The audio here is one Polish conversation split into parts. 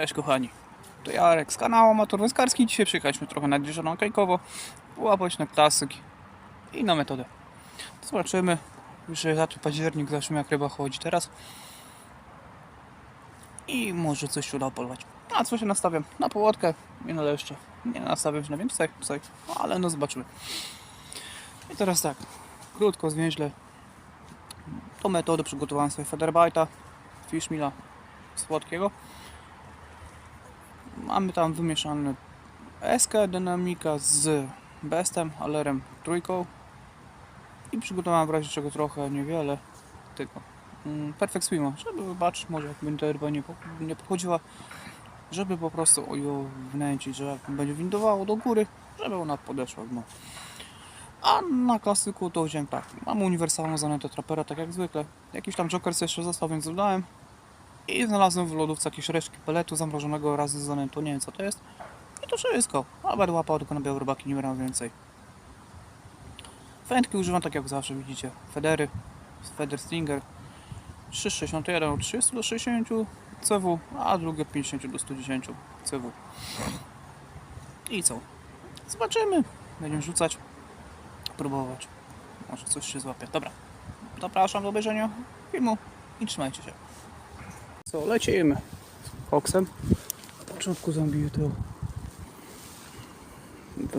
Cześć kochani, to Jarek z kanału Amator Węskarski. Dzisiaj przyjechaliśmy trochę nad Jeziorą Kajkowo, połapać na klasyki i na metodę. Zobaczymy, już jest zaczął październik, zobaczymy jak ryba chodzi teraz. I może coś uda polować. A co się nastawiam? Na połotkę i na leszcze. Nie nastawiam się na więcej, tutaj, ale no zobaczymy. I teraz tak, krótko, zwięźle. Tą metodę przygotowałem sobie Federbite'a, Fishmila słodkiego. Mamy tam wymieszane SK Dynamika z Bestem, Alerem trójką i przygotowałem w razie czego trochę, niewiele tego mm, Perfect żeby zobaczyć może jak będzie ryba nie, nie pochodziła, żeby po prostu ją wnęcić, że będzie windowało do góry, żeby ona podeszła w. A na klasyku to wziąłem tak, mam uniwersalną zanętę trapera, tak jak zwykle. Jakiś tam Jokers jeszcze został, więc dodałem. I znalazłem w lodówce jakieś resztki peletu zamrożonego razy z zanętą, nie wiem co to jest. I to wszystko. A będę łapał tylko na białe rybaki, nie będę więcej. Wędki używam tak jak zawsze widzicie. Federy, Feder Stringer 361 od 30 do 60 CW, a drugie 50 do 110 CW. I co? Zobaczymy. Będziemy rzucać, próbować. Może coś się złapie. Dobra. Zapraszam do obejrzenia filmu i trzymajcie się. Co, lecimy z koksem. Na początku zambiję tę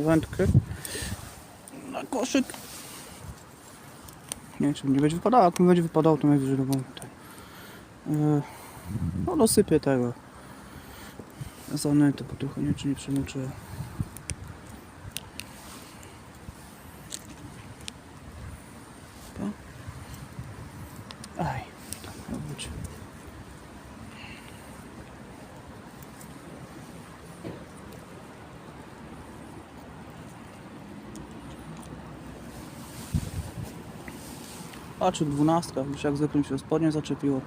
wędkę na koszyk. Nie wiem, czy nie będzie wypadało. Jak mi będzie wypadało, to najwyżej do. Yy, No dosypię tego. Zanętę, bo trochę nie, czy nie przemoczyłem. Dobra. Aj, tak miał być. Haczyk dwunastka, już jak zwykle się spodnie zaczepiło.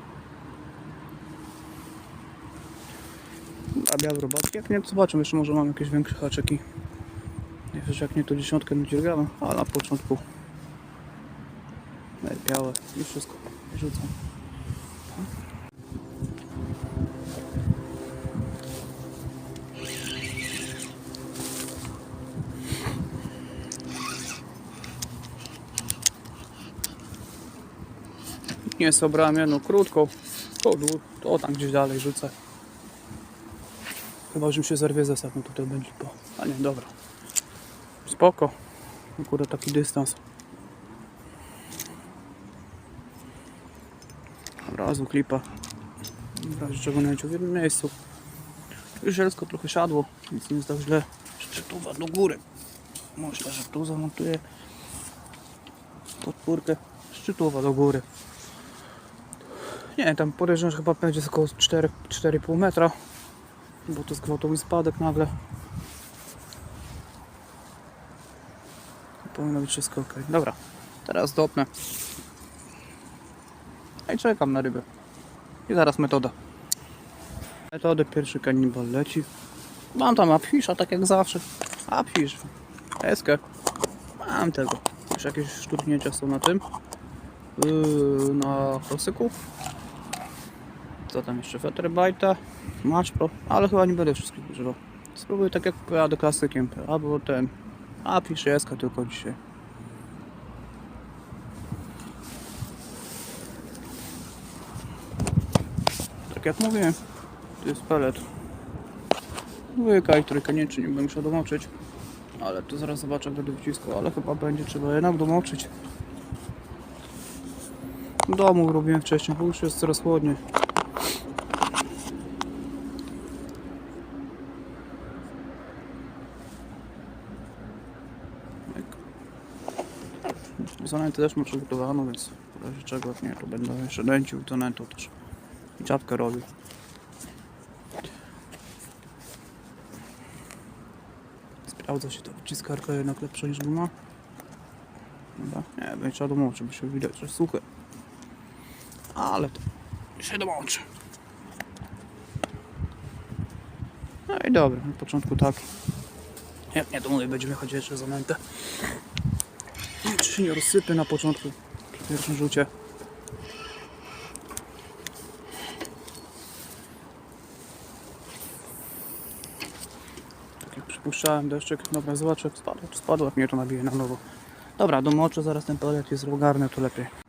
A białe robaki, jak nie, to zobaczę, jeszcze może mam jakieś większe haczyki. Nie wiesz, jak nie to dziesiątkę nadzielgamy, ale na początku. Białe. I wszystko. Rzucam. Nie sobrałem jedną krótką, dłu- to tam gdzieś dalej rzucę. Chyba, że mi się zerwie zestaw, no tutaj będzie po. A nie, dobra. Spoko. Akurat taki dystans. Razu klipa. W razie czego najciu w jednym miejscu. Już zielsko trochę siadło, więc nie jest tak źle. Szczytuwa do góry. Myślę, że tu zamontuję podpórkę. Szczytuwa do góry. Nie, tam podejrzewam, że chyba będzie około 4 4,5 metra. Bo to zgwałtowy spadek nagle. Powinno być wszystko ok. Dobra, teraz dopnę. I czekam na rybę. I zaraz metoda. Metody pierwszy kanibal leci. Mam tam apfisza, tak jak zawsze. Apfisz. Eskę. Mam tego. Już jakieś szturnięcia są na tym. Yy, na klasyku. Co tam jeszcze? Fetterbite'a. Match Pro. Ale chyba nie będę wszystkich używał. Spróbuję tak jak pojadę klasykiem. Albo ten. Apfisz i Eska tylko dzisiaj. Tak jak mówiłem, to jest pelet. Łyka i trójka nie, czy nie będę musiał domoczyć. Ale to zaraz zobaczę, jak będę wciskał, ale chyba będzie trzeba jednak domoczyć. W domu robiłem wcześniej, bo już jest coraz chłodniej. Zanętę też mam przygotowaną, więc w razie czego nie, to będę jeszcze dęcił zanętą też. I czapkę robił. Sprawdza się ta wciskarka jednak lepsza niż guma. Dobra, nie, będzie trzeba domoczyć, bo się widać, że suche. Ale to się domoczy. No i dobra, na początku tak. Jak nie, to mówię, będziemy chodzić jeszcze zanętę. Czy nie rozsypy na początku przy pierwszym rzucie. Tak jak przypuszczałem, deszczyk, dobra, zobaczę, spadło, spadło, jak mnie to nabije na nowo. Dobra, domoczę, zaraz ten pelet jest ogarnę, to lepiej.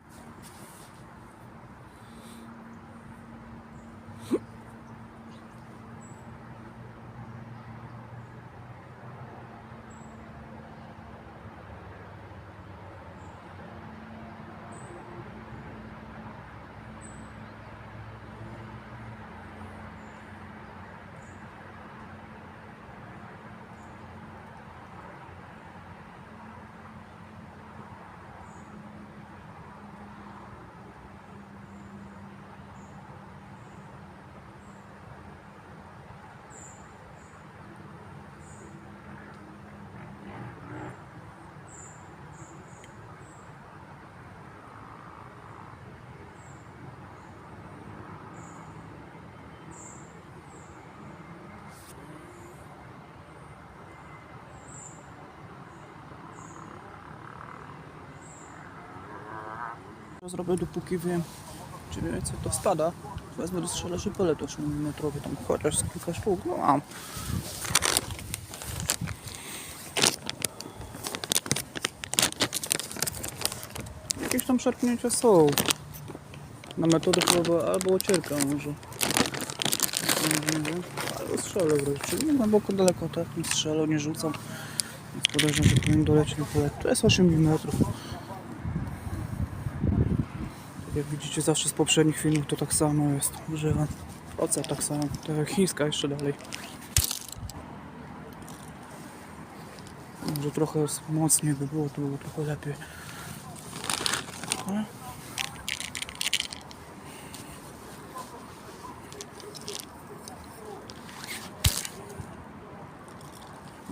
To zrobię dopóki wiem, czy mniej więcej to stada. Wezmę do strzelaczy pelet 8 mm, tam chociaż kilka sztuk, no mam. Jakieś tam szarpnięcia są. Na metodę próba albo ocierka może. Albo strzelę wreszcie. Nie głęboko daleko, tak? Nie strzelę, nie rzucam. Więc podejrzewam, że powinien dolecieć na pelet. To jest 8 mm. Jak widzicie zawsze z poprzednich filmów to tak samo jest. Używam. Oca tak samo. Tak jak chińska jeszcze dalej. Może trochę mocniej by było, to było trochę lepiej.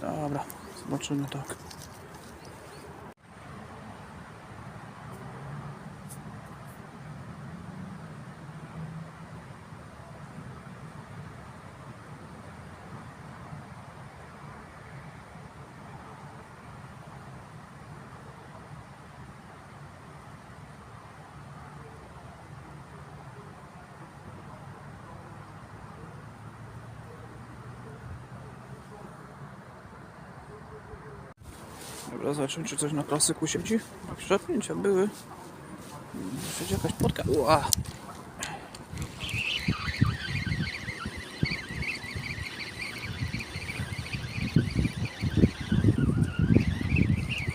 Dobra, zobaczymy tak. Dobra, zobaczymy czy coś na klasyku siedzi. Szarpnięcia były. Siedzi jakaś płotka. Ua.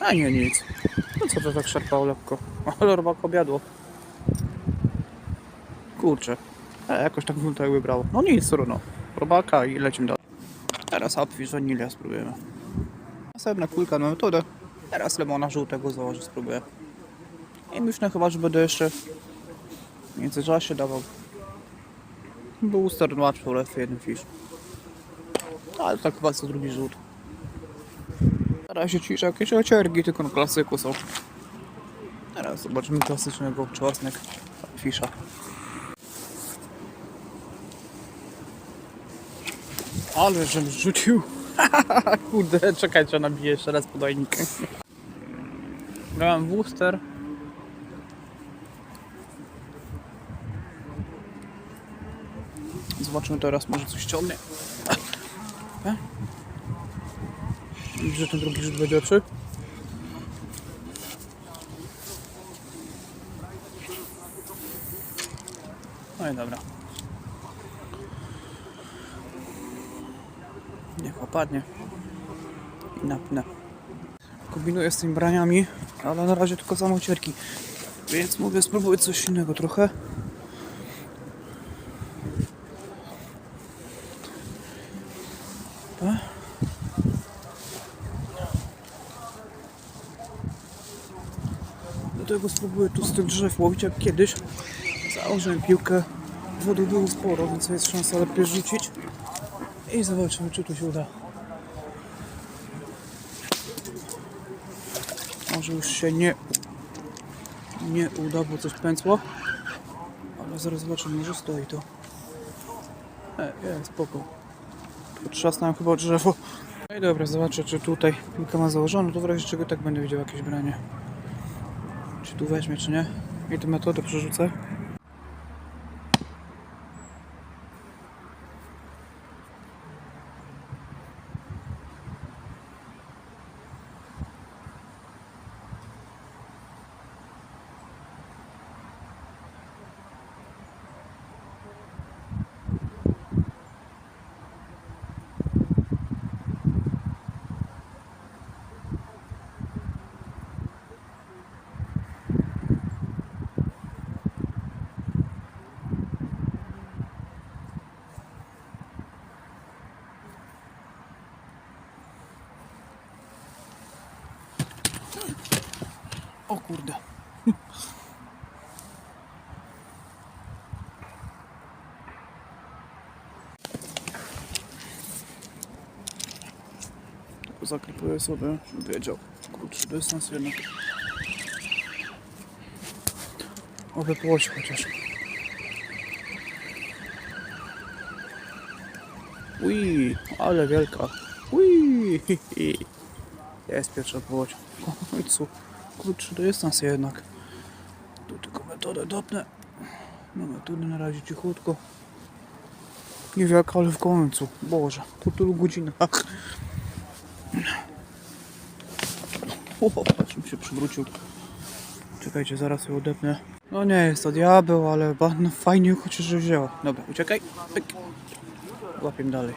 A nie, nic. No co to tak szarpało lekko? Ale robak obiadło. Kurczę. A jakoś tak wygląda jakby brało. No nic, trudno. Robaka i lecimy dalej. Teraz apfisz vanilja spróbujemy. Następna kulka na metodę. Teraz lemona żółtego założę, spróbuję. I myślę chyba, że będę jeszcze w międzyczasie dawał booster łatwy ulew jeden fisz. Ale tak chyba co drugi rzut. Na razie ciszę jakieś ociergi, tylko na klasyku są. Teraz zobaczymy klasycznego czosnek fisza. Ale żem rzucił. Kurde, czekajcie, nabiję jeszcze raz podajnik. Grałem booster. Zobaczymy teraz, może coś ściągnie. E? Widzisz, że ten drugi rzut będzie lepszy? No i dobra. Opadnie. I napnę. Kombinuję z tymi braniami, ale na razie tylko samocierki. Więc mówię, spróbuję coś innego trochę. Do tego spróbuję tu z tych drzew łowić jak kiedyś. Założyłem piłkę. Wody było sporo, więc jest szansa lepiej rzucić. I zobaczymy, czy tu się uda. Może już się nie, nie uda, bo coś pęcło. Ale zaraz zobaczymy, może stoi to. E, jest, spoko. Potrzasnąłem chyba drzewo. No i dobra, zobaczę, czy tutaj piłka ma założoną, to w razie czego tak będę widział jakieś branie. Czy tu weźmie, czy nie. I tę metodę przerzucę. O kurde. Zaklepuję sobie, żeby wiedział krótszy dystans jednak. Oby płoć chociaż. Ui, ale wielka. Ui, hi, hi. Jest pierwsza płoć. W końcu krótszy dystans jednak. Tu tylko metodę dopnę. No metodę na razie cichutko. Niewielka, ale w końcu. Boże, po tylu godzinach. O, patrz, mi się przywrócił. Czekajcie, zaraz ją odepnę. No nie jest to diabeł, ale no fajnie chociaż, że wzięła. Dobra, uciekaj. Pyk. Dalej.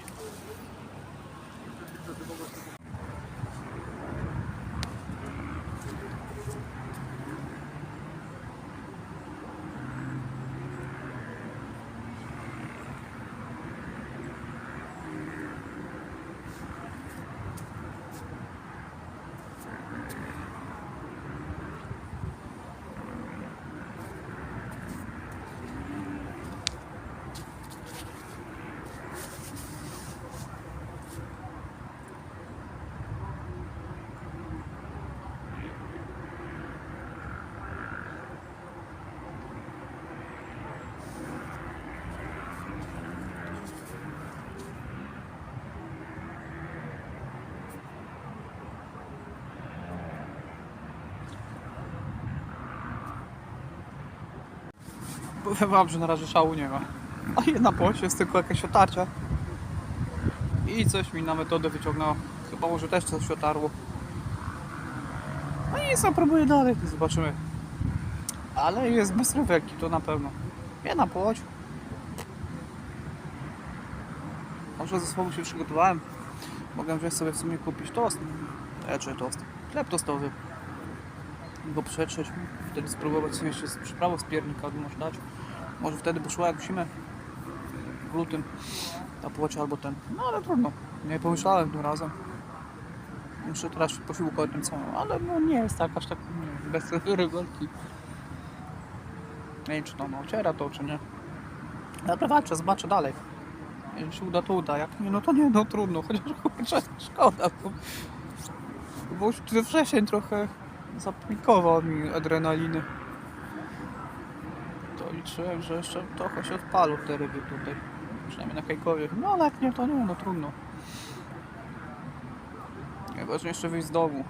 Wam, że na razie szału nie ma. A jedna płoć jest tylko jakieś otarcia. I coś mi na metodę wyciągnęło. Chyba może też coś otarło. No i próbuję dalej. Zobaczymy. Ale jest bez rywelki, to na pewno. Jedna płoć. Może ze sobą się przygotowałem. Mogę wziąć sobie w sumie kupić tost. E, czy tost? Chleb tostowy. Go przetrzeć. Wtedy spróbować sobie jeszcze z przyprawą z piernika może dać. Może wtedy by szło jak zimę w lutym ta płocie albo ten. No ale trudno. Nie pomyślałem tym razem. Muszę teraz posiłkować tym samym, ale no nie jest tak aż tak nie, bez rygolki. Nie wiem czy to no, ociera to czy nie. Dobra, walczę, zobaczę dalej. Jeśli się uda, to uda. Jak nie, no to nie, no trudno. Chociaż kurczę, szkoda. Bo, bo już wcześniej trochę zaplikował mi adrenaliny. Liczyłem, że jeszcze trochę się odpalą te ryby tutaj. Przynajmniej na Kajkowie. No ale jak nie, to nie, no trudno. Najważniejsze jeszcze wyjść z domu.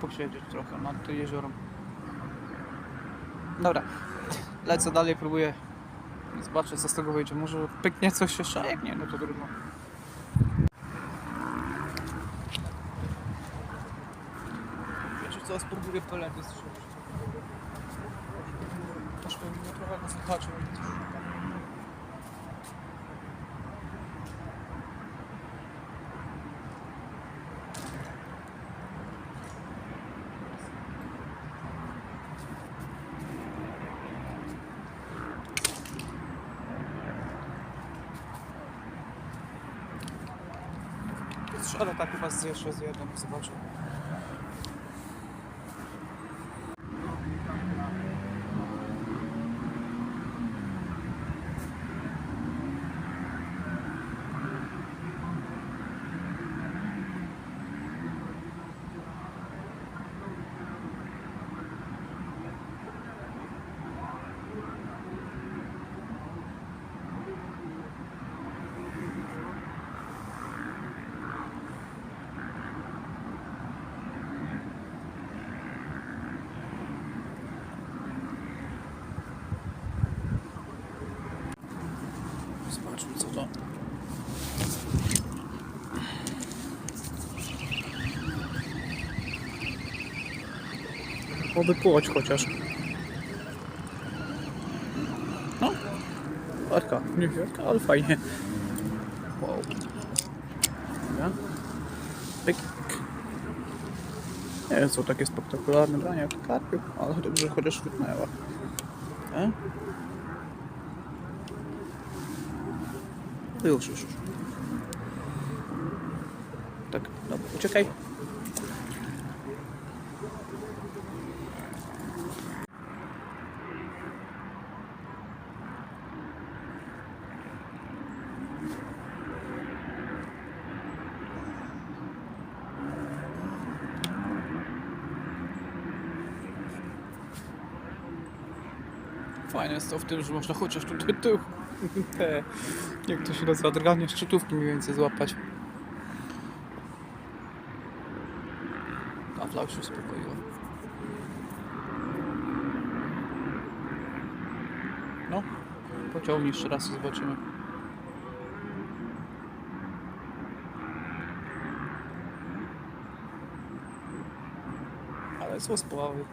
Posiedzieć trochę nad tym jeziorem. Dobra, lecę dalej, próbuję. Zobaczę co z tego wyjdzie. Może pyknie coś jeszcze, jak nie, no to trudno. Wiecie co, spróbuję pelety strzelić. Aż zobaczył. Strzelę tak chyba jeszcze z jedną, zobaczę. Zobaczmy co to. Oby płoć chociaż. No. Arka, niewielka, ale fajnie. Wow. Dobra. Pyk. Nie są takie spektakularne brania jak karpiu, ale dobrze chociaż wytnęła. E? Już, już, już. Tak, dobra, uciekaj. fajne jest to w tym, że można chociaż tutaj tył, te, jak to się nazywa, drganie szczytówki mniej więcej złapać. Kafla już się uspokoiła. No, pociągnij jeszcze raz i zobaczymy. Ale są sprawy.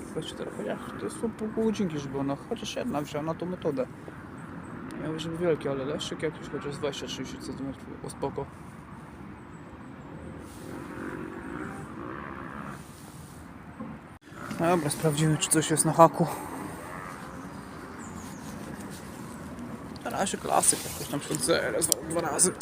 24 chociaż to jest po pół godzinki, żeby ona chociaż jedna wzięła na tą metodę. Ja mówię, żeby wielki, ale leszczyk jakiś chociaż 20-30 cm, o spoko. No dobra, sprawdzimy czy coś jest na haku. Na razie klasyk, jakoś tam się dwa razy.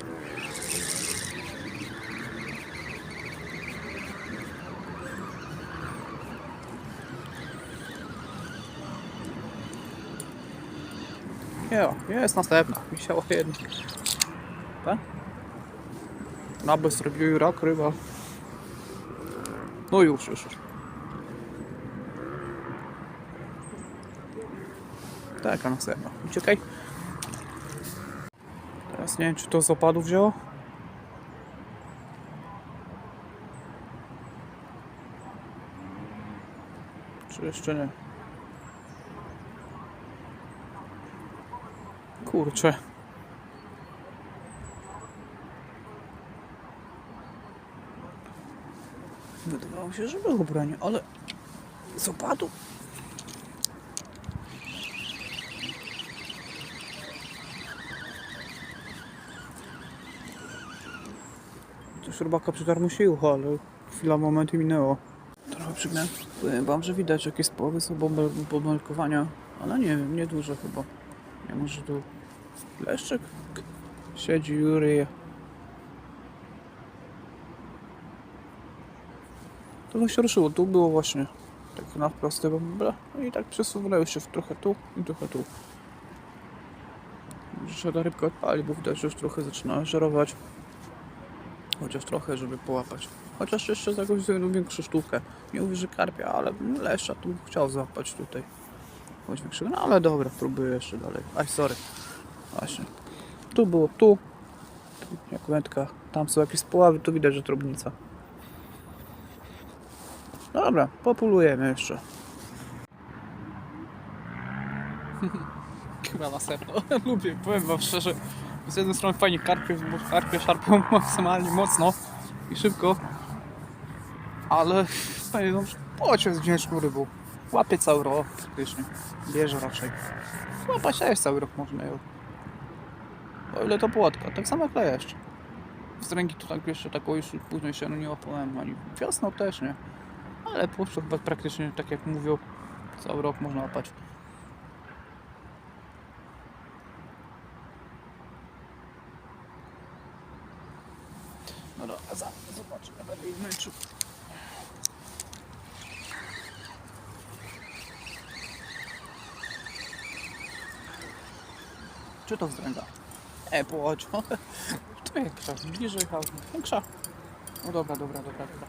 Jo, jest następna. Wisiała jedna. Tak? Na bez robił rak, ryba. No już, już, już. Taka następna. Uciekaj. Teraz nie wiem, czy to z opadu wzięło? Czy jeszcze nie? Kurczę. Wydawało się, że było branie, ale z opadu. To śrubaka przygarmusiło, ale chwila, moment minęło. Trochę przygniam. Powiem wam, że widać jakieś spory są bąbel- bąbelkowania, ale nie wiem, nie dużo chyba. Nie może tu leszczyk siedzi, Jury. To się ruszyło, tu było właśnie tak na proste bąble no i tak przesuwały się w trochę tu i trochę tu. Że ta rybka odpali, bo widać, że już trochę zaczyna żerować. Chociaż trochę, żeby połapać. Chociaż jeszcze za jakąś większą sztukę. Nie mówię, że karpia, ale leszcza tu bym chciał złapać tutaj. Choć większego, no ale dobra, próbuję jeszcze dalej. Aj, sorry. Właśnie. Tu było tu. jak wędka. Tam są jakieś spławy, tu widać, że drobnica. Dobra, populujemy jeszcze. Chyba następno. Lubię, powiem wam szczerze. Z jednej strony fajnie karpie, bo karpie szarpią maksymalnie mocno i szybko. Ale fajnie, no, pociąg ciężką rybą. Łapie cały rok praktycznie. Bierze raczej. Łapać też cały rok można ją. O ile to płotka, tak samo jak lejeszcz. Z ręki to tak jeszcze taką już później się nie łapałem, ani wiosną też nie. Ale puszczę chyba praktycznie tak jak mówią, cały rok można łapać. No dobra, za, zobaczymy, będę ich męczył. Czy to wzręga? E, płodź. To większa, bliżej jechał. Większa. No dobra, dobra, dobra, dobra.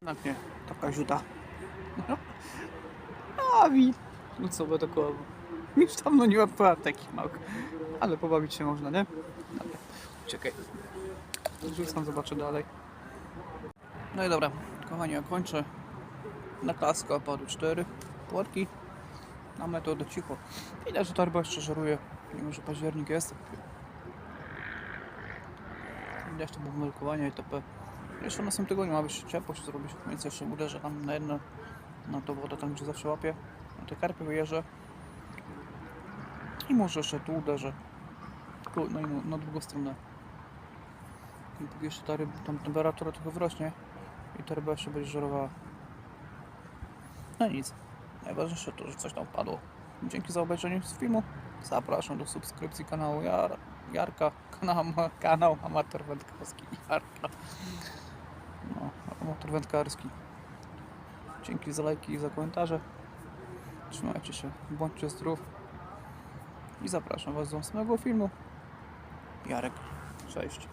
Jednak nie, taka ziuta. A wi. No co by to koło. Już dawno nie łapałem takich małych. Ale pobawić się można, nie? Dobra, czekaj. Rzucam, zobaczę dalej. No i dobra, kochani, ja kończę. Na klaskę opadły cztery płotki. Na metodę cicho. Widać, że ta ryba jeszcze żeruje. Mimo, że październik jest. Widać to bąbelkowanie itp. Jeszcze w następnym tygodniu ma być ciepło się zrobić, więc jeszcze uderzę tam na jedno, na tą wodę tam gdzie zawsze łapię, na te karpy wyjeżdżę i może jeszcze tu uderzę, tu, no i na, drugą stronę. I póki jeszcze ta ryba, tam temperatura trochę wrośnie i ta ryba jeszcze będzie żerowała. No nic, najważniejsze to, że coś tam padło. Dzięki za obejrzenie filmu, zapraszam do subskrypcji kanału Jara. Jarka, kanał, kanał amator wędkarski Jarka. No, amator wędkarski. Dzięki za lajki i za komentarze. Trzymajcie się, bądźcie zdrów. I zapraszam Was do następnego filmu. Jarek, cześć.